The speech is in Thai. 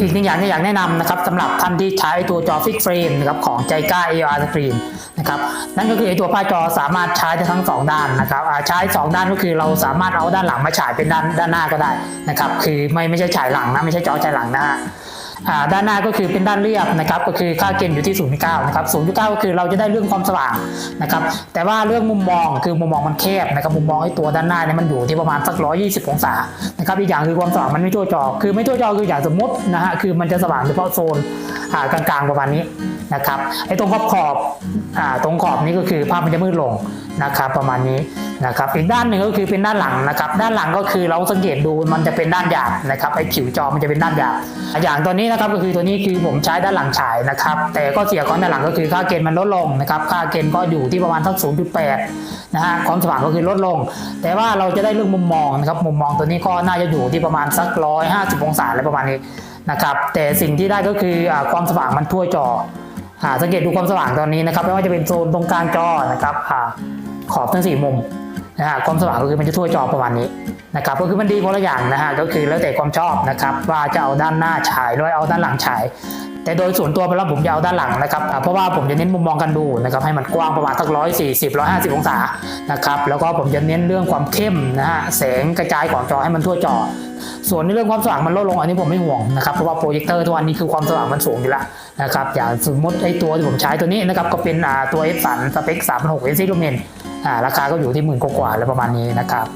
อีกหนึ่งอย่างที่อยากแนะนำนะครับสำหรับท่านที่ใช้ตัวจอฟิกเฟรมนะครับของใจกล้า AR Screen นะครับนั่นก็คือตัวผ้าจอสามารถใช้ได้ทั้งสองด้านนะครับใช้สองด้านก็คือเราสามารถเอาด้านหลังมาฉายเป็นด้านด้านหน้าก็ได้นะครับคือไม่ไม่ใช่ฉายหลังนะไม่ใช่จอฉายหลังนะฮะ ด้านหน้าก็คือเป็นด้านเรียบนะครับก็คือค่าเกณฑ์อยู่ที่ 0.9นะครับ0.9 ก็คือเราจะได้เรื่องความสว่างนะครับแต่ว่าเรื่องมุมมองคือมุมมองมันแคบนะครับมุมมองไอ้ตัวด้านหน้าเนี่ยมันอยู่ที่ประมาณสัก 120 องศานะครับอีกอย่างคือความสว่างมันไม่ทั่วจอ คือไม่ทั่วจอคืออย่างสมมตินะฮะคือมันจะสว่างเฉพาะโซนกลางๆประมาณนี้ นะครับไอ้ตรงขอบขอบอ่าตรงขอบนี้ก็คือภาพมันจะมืดลงนะครับประมาณนี้นะครับอีกด้านหนึ่งก็คือเป็นด้านหลังนะครับ ด้านหลังก็คือเราสังเกตดูมันจะเป็นด้านหยาบนะครับไอ้ผิวจอมันจะเป็นด้านหยาบอย่างตัวนี้นะครับก็คือตัวนี้คือผมใช้ด้านหลังฉายนะครับแต่ก็เสียของด้านหลังก็คือค่าเกณฑ์มันลดลงนะครับค่าเกณฑ์ก็อยู่ที่ประมาณสัก0.8นะฮะความสว่างก็คือลดลง แต่ว่าเราจะได้เรื่องมุมมองนะครับมุมมองตัวนี้ก็น่าจะอยู่ที่ประมาณสัก 150 องศาอะไรประมาณนี้นะครับแต่สิ่งที่ได้ก็คือความสว่างมันทั่วจอ สังเกตดูความสว่างตอนนี้นะครับ ไม่ว่าจะเป็นโซนตรงกลางจอนะครับอขอบทั้งสี่มุมนะฮะความสว่างก็คือมันจะทั่วจอประมาณนี้นะครับก็คือมันดีคนละอย่างนะฮะก็คือแล้วแต่ความชอบนะครับว่าจะเอาด้านหน้าฉายหรือเอาด้านหลังฉาย แต่โดยส่วนตัวไปแล้วผมจะเอาด้านหลังนะครับเพราะว่าผมจะเน้นมุมมองกันดูนะครับให้มันกว้างประมาณสักร้อยสี่สิบร้อยห้าสิบองศานะครับแล้วก็ผมจะเน้นเรื่องความเข้มนะฮะแสงกระจายของจอให้มันทั่วจอ ส่วนในเรื่องความสว่างมันลดลงอันนี้ผมไม่ห่วงนะครับเพราะว่าโปรเจคเตอร์ทุกวันนี้คือความสว่างมันสูงอยู่แล้วนะครับอย่างสมมติไอ้ตัวที่ผมใช้ตัวนี้นะครับก็เป็นตัว F 3สเปค3 6เอซิลูเมนราคาก็อยู่ที่หมื่นกว่าๆแล้วประมาณนี้นะครับ